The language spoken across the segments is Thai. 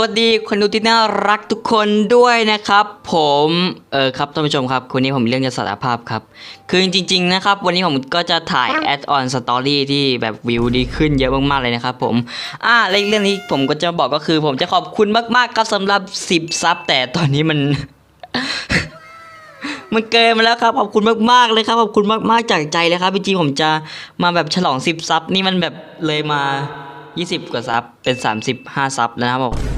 วัสดีคนดูที่น่ารักทุกคนด้วยนะครับ ผมเออครับท่านผู้ชมครับคนนี้ผมมีเรื่องจะสารภาพครับ คือจริงๆนะครับ วันนี้ผมก็จะถ่ายแอดออนสตอรี่ที่แบบวิวดีขึ้นเยอะมากๆเลยนะครับผมอ่าเรื่องนี้ผมก็จะบอกก็คือ ผมจะขอบคุณมากๆครับสำหรับ 10ซับแต่ตอนนี้มัน มันเกินมาแล้วครับขอบคุณมากๆเลยครับขอบคุณมากๆจากใจเลยครับจริงๆผมจะมาแบบฉลอง 10ซับนี่มันแบบเลยมา20 กว่าซับเป็น 35ซับแล้วนะครับผม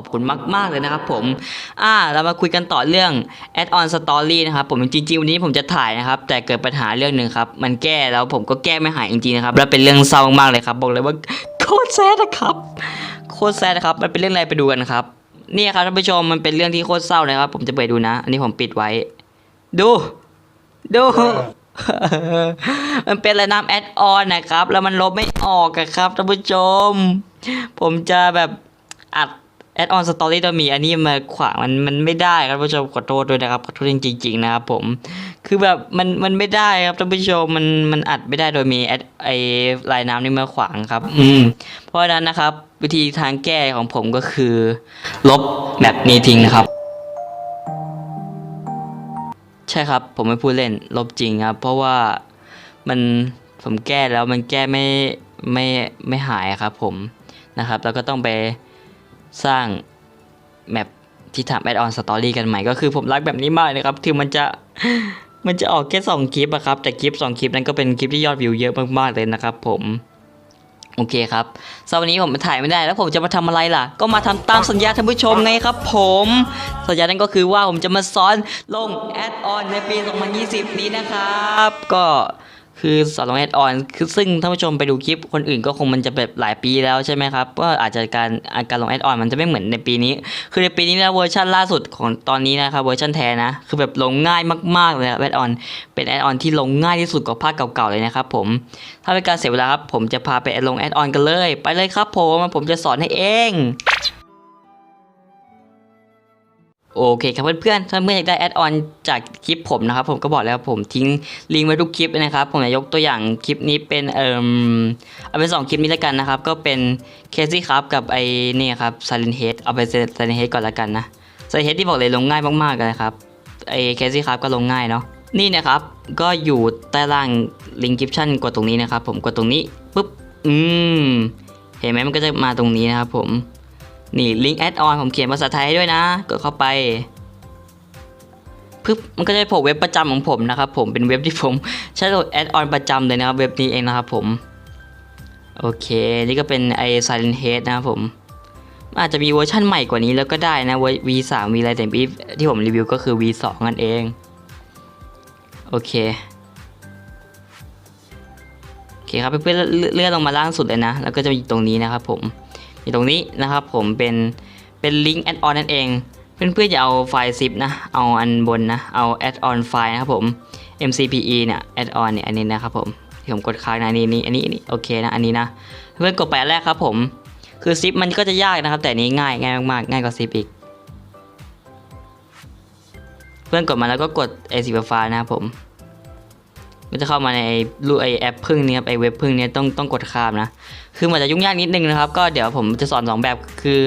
อบคุณมาก ๆ เลยนะครับผมอ่าเรามาคุยกันต่อเรื่อง add-on story นะครับผมจริงๆวันนี้ผมจะถ่ายนะครับ แต่เกิดปัญหาเรื่องหนึ่งครับ มันแก้แล้วผมก็แก้ไม่หายจริงๆนะครับ แล้วเป็นเรื่องเศร้ามากๆเลยครับ บอกเลยว่าโคตรแซดนะครับ โคตรแซดนะครับ มันเป็นเรื่องอะไรไปดูกันครับ นี่ครับท่านผู้ชมมันเป็นเรื่องที่โคตรเศร้านะครับ ผมจะเปิดดูนะ อันนี้ผมปิดไว้ ดู ดูมันเป็นอะน้ำแอดออนนะครับ แล้วมันลบไม่ออกอะครับท่านผู้ชม ผมจะแบบอัด ดออนสตอรี่ตัวมีอันนี้มาขวางมันมันไม่ได้ครับท่านผู้ชมขอโทษด้วยนะครับขอโทษจริงๆนะครับผมคือแบบมันมันไม่ได้ครับท่านผู้ชมมันมันอัดไม่ได้โดยมีแอดไอลายน้ำนี่มาขวางครับ อืมเพราะฉะนั้นนะครับ วิธีทางแก้ของผมก็คือ ลบแบบนี้ทิ้งนะครับ ใช่ครับผมไม่พูดเล่นลบจริงครับ เพราะว่ามันผมแก้แล้วมันแก้ไม่ไม่ไม่หายครับผมนะครับ แล้วก็ต้องไป สร้างแมปที่ทำแอดออนสตอรี่กันใหม่ก็คือผมรักแบบนี้มากนะครับถึงมันจะมันจะออกแค่สองคลิปอะครับ แต่คลิปสองคลิปนั้นก็เป็นคลิปที่ยอดวิวเยอะมากๆเลยนะครับผมโอเคครับสวันนี้ผมถ่ายไม่ได้แล้วผมจะมาทำอะไรล่ะ ก็มาทำตามสัญญาท่านผู้ชมไงครับ ผม สัญญานั้นก็คือว่าผมจะมาสอนลงแอดออนในปี 2020 นี้นะครับ ก็ คือสอนลงแอดออนคือซึ่งท่านผู้ชมไปดูคลิปคนอื่นก็คงมันจะแบบหลายปีแล้วใช่ไหมครับก็อาจจะการการลงแอดออนมันจะไม่เหมือนในปีนี้ คือในปีนี้นะเวอร์ชันล่าสุดของตอนนี้นะครับเวอร์ชันแท้นะคือแบบลงง่ายมากๆเลยแอดออนเป็นแอดออนที่ลงง่ายที่สุดกว่าภาคเก่าๆเลยนะครับผมถ้าเป็นการเสียเวลาครับผมจะพาไปลงแอดออนกันเลย ไปเลยครับผมผมจะสอนให้เอง โอเคครับเพื่อนๆถ้าเมื่ออยากได้แอดออนจากคลิปผมนะครับ ผมก็บอกแล้วผมทิ้งลิงก์ไว้ทุกคลิปนะครับ ผมจะยกตัวอย่างคลิปนี้เป็นเอ่มเอาเป็นสองคลิปนี้แล้วกันนะครับ ก็เป็นเคซี่ครับกับไอ้นี่ครับ Silent Head เอาไป Silent Head ก่อนแล้วกันนะ Silent Head ที่บอกเลยลงง่ายมากๆเลยนะครับไอ้เคซี่ครับก็ลงง่ายเนาะนี่นะครับก็อยู่ใต้ล่างลิงก์คลิปชั่นกดตรงนี้นะครับ ผมกดตรงนี้ปุ๊บอืมเห็นไหมมันก็จะมาตรงนี้นะครับผม นี่ลิงก์แอดออนผมเขียนภาษาไทยให้ด้วยนะ กดเข้าไปปึ๊บมันก็จะโผล่เว็บประจำของผมนะครับผมเป็นเว็บที่ผมใช้โหลดแอดออนประจำเลยนะครับเว็บนี้เองนะครับผมโอเค นี่ก็เป็นไอ Silent Head นะครับผมอาจจะมีเวอร์ชั่นใหม่กว่านี้แล้วก็ได้นะเวอร์ V3 V อะไรแต่ที่ผมรีวิวก็คือ V2 นั่นเอง โอเค โอเคครับเพื่อนๆเลื่อนลงมาล่างสุดเลยนะ แล้วก็จะมีตรงนี้นะครับผม อยู่ตรงนี้นะครับผมเป็นเป็นลิงก์แอดออนนั่นเอง เพื่อนๆอย่าเอาไฟล์ zip นะ เอาอันบนนะ เอาแอดออนไฟล์นะครับผม mcpe เนี่ยแอดออนเนี่ยอันนี้นะครับผมที่ผมกดค้างนะนี่นี่อันนี้นนี้โอเคนะอันนี้นะ เพื่อนกดไปแรกครับผม คือ zip มันก็จะยากนะครับ แต่นี้ง่ายง่ายมากๆง่ายกว่า zip อีก เพื่อนกดมาแล้วก็กดไอสีฟ้านะครับผม มันจะเข้ามาในรูไอแอปพึ่งนี้ครับไอเว็บพึ่งนี้ต้องต้องกดข้ามนะ คือมันจะยุ่งยากนิดนึงนะครับ ก็เดี๋ยวผมจะสอนสองแบบคือ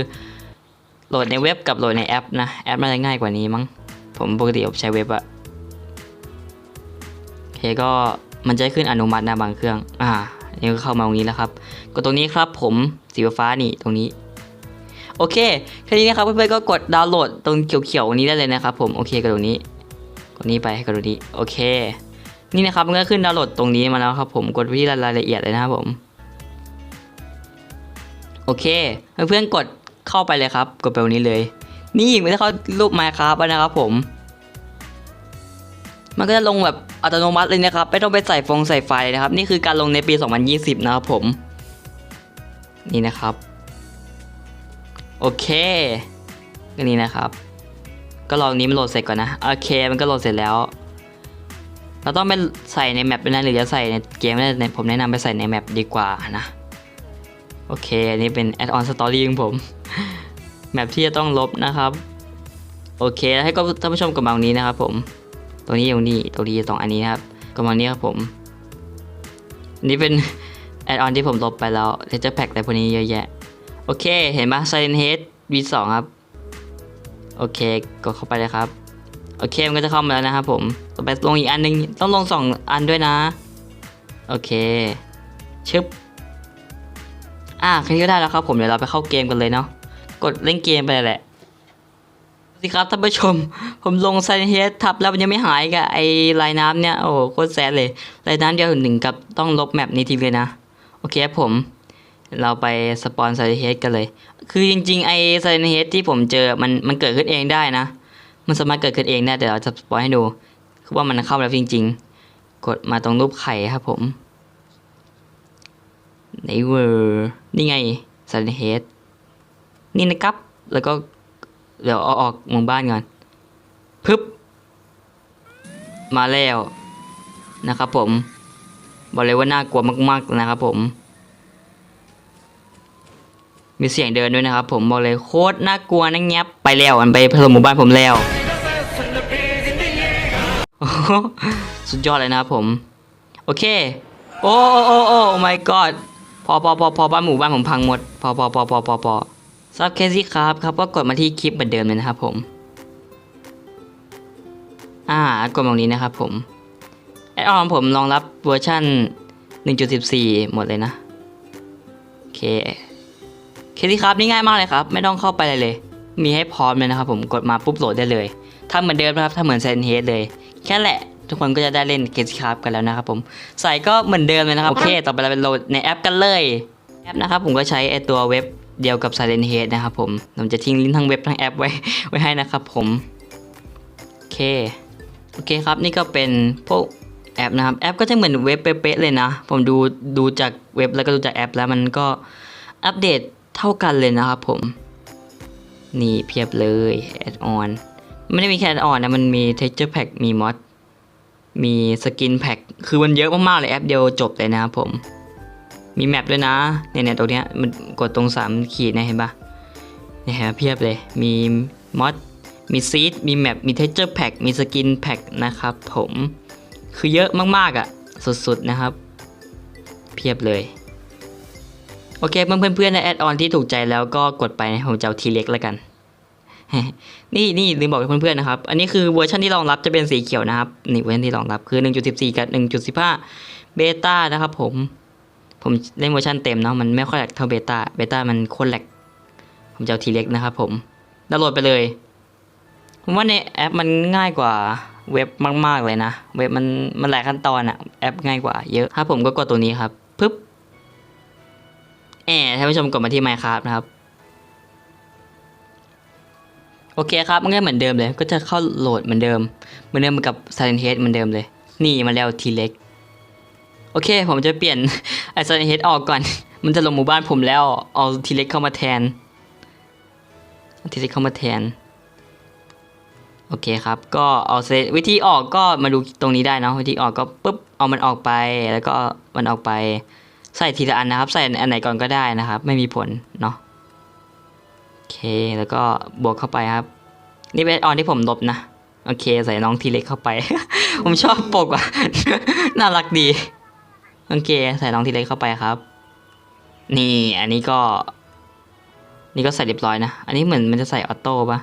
โหลดในเว็บกับโหลดในแอปนะแอปน่าจะง่ายกว่านี้มั้งผมปกติผมใช้เว็บอะโอเคก็มันจะขึ้นอนุมัตินะบางเครื่อง อ่านี่ก็เข้ามาตรงนี้แล้วครับกดตรงนี้ครับผมสีฟ้านี่ตรงนี้ โอเคแค่นี้นะครับเพื่อนๆก็กดดาวน์โหลดตรงเขียวๆนี้ได้เลยนะครับผมโอเคกดตรงนี้กดนี้ไปกดตรงนี้โอเค นี่นะครับมันก็ขึ้นดาวน์โหลดตรงนี้มาแล้วครับผมกดไปที่รายละเอียดเลยนะครับผม โอเค เพื่อนๆกดเข้าไปเลยครับ กดไปตรงนี้เลย นี่ไม่ได้เข้ารูปไมค์ครับนะครับผม มันก็จะลงแบบอัตโนมัติเลยนะครับ ไม่ต้องไปใส่ฟงใส่ไฟเลยนะครับ นี่คือการลงในปี 2020 นะครับผม นี่นะครับ โอเคก็นี่นะครับ ก็รองนี้มันโหลดเสร็จก่อนนะ โอเค มันก็โหลดเสร็จแล้ว เราต้องไปใส่ในแมปด้นะหรือจะใส่ในเกมได้ผมแนะนำไปใส่ในแมปดีกว่านะ โอเค อันนี้เป็น add-on story ของผม แมปที่จะต้องลบนะครับ โอเค ให้ก็ท่านผู้ชมกับมาตรงนี้นะครับ ผม ตรงนี้ตรงนี้ตรงนี้ตรงอันนี้นะครับก็มานี้ครับผม นี่เป็นแอดออนที่ผมลบไปแล้วเทเจอร์แพ็กอะไรพวกนี้เยอะแยะ โอเค เห็นปะ Silent Head V2 ครับ โอเค กดเข้าไปเลยครับ โอเค มันก็จะเข้ามาแล้วนะครับผม ต่อไปลงอีกอันหนึงต้องลงสองอันด้วยนะ โอเค ชึบ อะค่นี้ก็ได้แล้วครับ ผมเดี๋ยวเราไปเข้าเกมกันเลยเนาะ กดเล่นเกมไปแหละ สิครับท่านผู้ชม ผมลงไซเฮดทับแล้วมันยังไม่หายกับไอ้ลายน้ำเนี่ย โอ้โหโคตรแซดเลย ลายน้ำเดียวหนึ่งกับต้องลบแมปนี้ทีเลยนะ โอเคครับผม เราไปสปอนไซเฮดกันเลย คือจริง ๆ ไอ้ไซเฮดที่ผมเจอมันมันเกิดขึ้นเองได้นะ มันสามารถเกิดขึ้นเองได้เดี๋ยวเราจะสปอยให้ดู ว่ามันเข้ามาแล้วจริง ๆ กดมาตรงรูปไข่ครับผมไหนเวอร์นี่ไงไซเฮดนี่นะครับ แล้วก็ เดี๋ยวเอาออกหมู่บ้านก่อนพึบมาแล้วนะครับผม บอกเลยว่าน่ากลัวมาก ๆ นะครับผม มีเสียงเดินด้วยนะครับผม บอกเลยโคตรน่ากลัวนะเงียบไปแล้วมันไปถล่มหมู่บ้านผมแล้ว สุดยอดเลยนะครับผม โอเค โอ้โอ้โอ้โอ้ my god พอพอพอพอบ้านหมู่บ้านผมพังหมด พอพอพอพอพอพอซับเคซี่ครับครับก็กดมาที่คลิปเหมือนเดิมเลยนะครับผม อ่ากดตรงนี้นะครับผมแอดออนผมรองรับเวอร์ชัน1.14 หมดเลยนะ โอเค เคซี่ครับนี่ง่ายมากเลยครับ ไม่ต้องเข้าไปเลยเลย มีให้พร้อมเลยนะครับผมกดมาปุ๊บโหลดได้เลย ถ้าเหมือนเดิมนะครับ ถ้าเหมือนเซนเฮดเลย แค่แหละ ทุกคนก็จะได้เล่นเคซี่ครับกันแล้วนะครับผมใส่ก็เหมือนเดิมเลยนะครับโอเค ต่อไปเราไปโหลดในแอปกันเลยแอปนะครับผมก็ใช้ไอตัวเว็บเดียวกับ Silent Head นะครับผมผมจะทิ้งลิงก์ทั้งเว็บทั้งแอปไว้ไว้ให้นะครับผมโอเคโอเคครับนี่ก็เป็นพวกแอปนะครับแอปก็จะเหมือนเว็บเป๊ะๆเลยนะ ผมดูดูจากเว็บแล้วก็ดูจากแอปแล้วมันก็อัปเดตเท่ากันเลยนะครับผม นี่เพียบเลยแอดออน ไม่ได้มีแค่แอดออนนะ มันมี texture pack มีมอดมีสกินแพ็คคือมันเยอะมากๆเลยแอปเดียวจบเลยนะครับผม มีแมปด้วยนะเนี่ยเนี่ยตรงเนี้ยมันกดตรงสามขีดนะเห็นปะเนี่ยเพียบเลย มีมอดมีซีดมีแมปมีเท x t เจอร์แพ็มีสกินแพ็คนะครับผมคือเยอะมากๆอะ่ะ สุดๆนะครับ เพียบเลย โอเคเพื่อนๆในแอดออนที่ถูกใจแล้วก็กดไปนะผมจะเอาทีเล็กแล้วกัน นี่นี่ลืมบอกเพื่อนๆนะครับ อันนี้คือเวอร์ชันที่รองรับจะเป็นสีเขียวนะครับ นี่เวอร์ชันที่รองรับคือ 1.14 กับ 1.15 เบต้านะครับผม ผมเล่นเวอร์ชันเต็มเนาะมันไม่ค่อยแหลกเท่าเบต้า เบต้ามันโคตรแหลก ผมจะเอาทีเล็กนะครับผมดาวน์โหลดไปเลย ผมว่าในแอปมันง่ายกว่าเว็บมาก ๆ เลยนะ เว็บมันมันหลายขั้นตอนอะแอปง่ายกว่าเยอะถ้าผมก็กดตัวนี้ครับปึ๊บแอบท่านผู้ชมกดมาที่ Minecraft นะครับ โอเคครับมันก็เหมือนเดิมเลย ก็จะเข้าโหลดเหมือนเดิม เหมือนเดิมกับ Silent Head เหมือนเดิมเลย นี่มาแล้วทีเล็กโอเค ผมจะเปลี่ยนไอซอนเฮดออกก่อน มันจะลงหมู่บ้านผมแล้ว เอาทีเล็กเข้ามาแทนทีเล็กเข้ามาแทน โอเคครับ ก็เอาเซตวิธีออกก็มาดูตรงนี้ได้เนอะวิธีออกก็ปุ๊บเอามันออกไปแล้วก็มันออกไป ใส่ทีละอันนะครับ ใส่อันไหนก่อนก็ได้นะครับ ไม่มีผลเนาะ เคแล้วก็บวกเข้าไปครับ นี่เป็นออนที่ผมลบนะ โอเค ใส่น้องทีเล็กเข้าไป ผมชอบปกว่ะ น่ารักดี โอเค ใส่น้องทีเล็กเข้าไปครับ นี่อันนี้ก็ นี่ก็ใส่เรียบร้อยนะ อันนี้เหมือนมันจะใส่ออโต้ปะ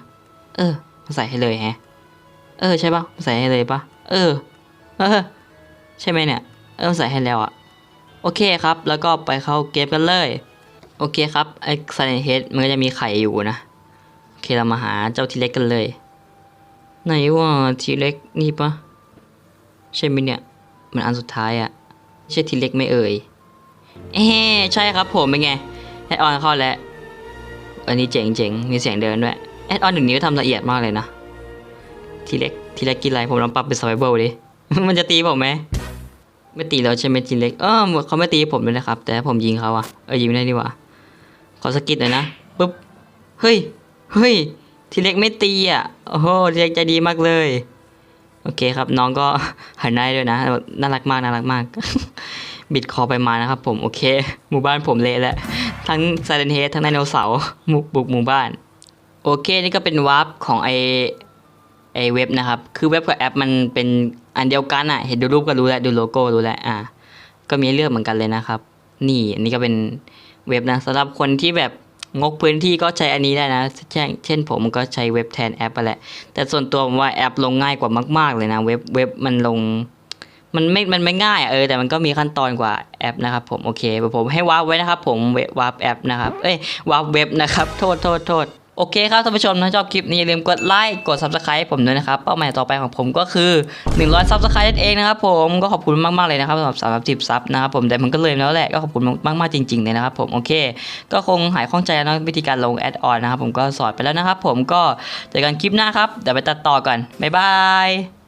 เออใส่ให้เลยแฮะ เออใช่ปะใส่ให้เลยปะเออ เออ ใช่ไหมเนี่ย เออใส่ให้แล้วอะโอเคครับ แล้วก็ไปเข้าเกมกันเลย โอเคครับไอ้ไซเฮดมันก็จะมีไข่อยู่นะ โอเคเรามาหาเจ้าทีเล็กกันเลย ไหนว่าทีเล็กนี่ปะใช่ไหมเนี่ยมันอันสุดท้ายอะใช่ทีเล็กไม่เอ่ยเอ๊ใช่ครับผมเป็นไงแอดออนเข้าแล้วอันนี้เจ๋งเจ๋งมีเสียงเดินด้วยแอดออนหนึ่งนี้ก็ทำละเอียดมากเลยนะทีเล็กทีเล็กกินอะไรผมลองปรับเป็น survival ดิมันจะตีผมไหมไม่ตีแล้วใช่ไหมทีเล็กเออเขาไม่ตีผมเลยนะครับ แต่ผมยิงเขาอะเออยิงไม่ได้ดีกว่า ขอสกิดหน่อยนะปุ๊บเฮ้ยเฮ้ยทีเล็กไม่ตีอะโอ้โหทีเล็กใจดีมากเลยโอเคครับน้องก็หันหน้าด้วยนะน่ารักมากน่ารักมาก บิดคอไปมานะครับ ผมโอเค หมู่บ้านผมเละแล้วทั้งไซเลนเฮดทั้งไดโนเสาร์มุกบุกหมู่บ้าน โอเคนี่ก็เป็นวาร์ปของไอไอเว็บนะครับ คือเว็บกับแอปมันเป็นอันเดียวกันอะ เห็นดูรูปก็รู้แล้วดูโลโก้รู้แล้วอะก็มีให้เลือกเหมือนกันเลยนะครับ นี่อันนี้ก็เป็น เว็บนะสำหรับคนที่แบบงกพื้นที่ก็ใช้อันนี้ได้นะ เช่นเช่นผมก็ใช้เว็บแทนแอปไปแหละ แต่ส่วนตัวผมว่าแอปลงง่ายกว่ามากๆเลยนะ เว็บเว็บมันลง มันไม่ มันไม่ง่ายเออ แต่มันก็มีขั้นตอนกว่าแอปนะครับผม โอเคผมให้วาร์ปไว้นะครับผมเว็บวาร์ปแอปนะครับ เอ้ยวาร์ปเว็บนะครับ โทษโทษโทษ โอเคครับท่านผู้ชมถ้าชอบคลิปนี้อย่าลืมกดไลค์กด subscribe ผมด้วยนะครับเป้าหมายต่อไปของผมก็คือ 100 subscribe นั่นเองนะครับผมก็ขอบคุณมากๆเลยนะครับสำหรับสามสิบซับนะครับผมแต่มันก็เลยแล้วแหละก็ขอบคุณมากๆจริงๆเลยนะครับผมโอเค ก็คงหายข้องใจนะวิธีการลงแอดออนนะครับผมก็สอนไปแล้วนะครับผมก็เจอกันคลิปหน้าครับเดี๋ยวไปตัดต่อก่อนบ๊ายบาย